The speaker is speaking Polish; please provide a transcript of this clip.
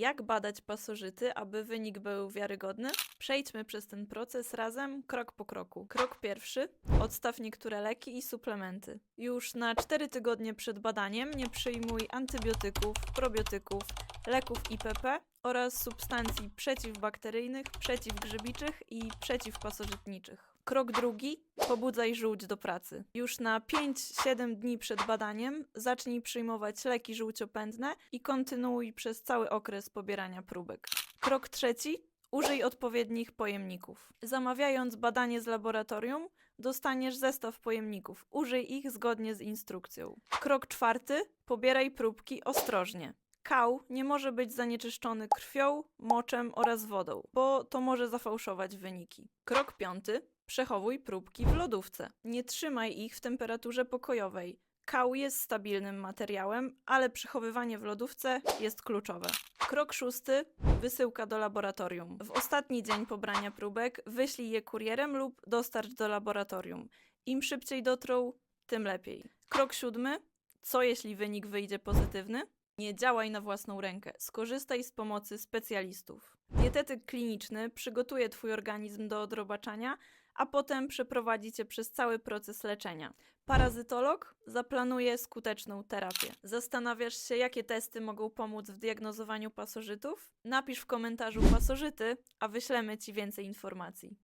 Jak badać pasożyty, aby wynik był wiarygodny? Przejdźmy przez ten proces razem, krok po kroku. Krok pierwszy. Odstaw niektóre leki i suplementy. Już na 4 tygodnie przed badaniem nie przyjmuj antybiotyków, probiotyków, leków IPP oraz substancji przeciwbakteryjnych, przeciwgrzybiczych i przeciwpasożytniczych. Krok drugi. Pobudzaj żółć do pracy. Już na 5-7 dni przed badaniem zacznij przyjmować leki żółciopędne i kontynuuj przez cały okres pobierania próbek. Krok trzeci. Użyj odpowiednich pojemników. Zamawiając badanie z laboratorium, dostaniesz zestaw pojemników. Użyj ich zgodnie z instrukcją. Krok czwarty. Pobieraj próbki ostrożnie. Kał nie może być zanieczyszczony krwią, moczem oraz wodą, bo to może zafałszować wyniki. Krok piąty. Przechowuj próbki w lodówce. Nie trzymaj ich w temperaturze pokojowej. Kał jest stabilnym materiałem, ale przechowywanie w lodówce jest kluczowe. Krok szósty. Wysyłka do laboratorium. W ostatni dzień pobrania próbek wyślij je kurierem lub dostarcz do laboratorium. Im szybciej dotrą, tym lepiej. Krok siódmy. Co jeśli wynik wyjdzie pozytywny? Nie działaj na własną rękę. Skorzystaj z pomocy specjalistów. Dietetyk kliniczny przygotuje Twój organizm do odrobaczania, a potem przeprowadzi Cię przez cały proces leczenia. Parazytolog zaplanuje skuteczną terapię. Zastanawiasz się, jakie testy mogą pomóc w diagnozowaniu pasożytów? Napisz w komentarzu pasożyty, a wyślemy Ci więcej informacji.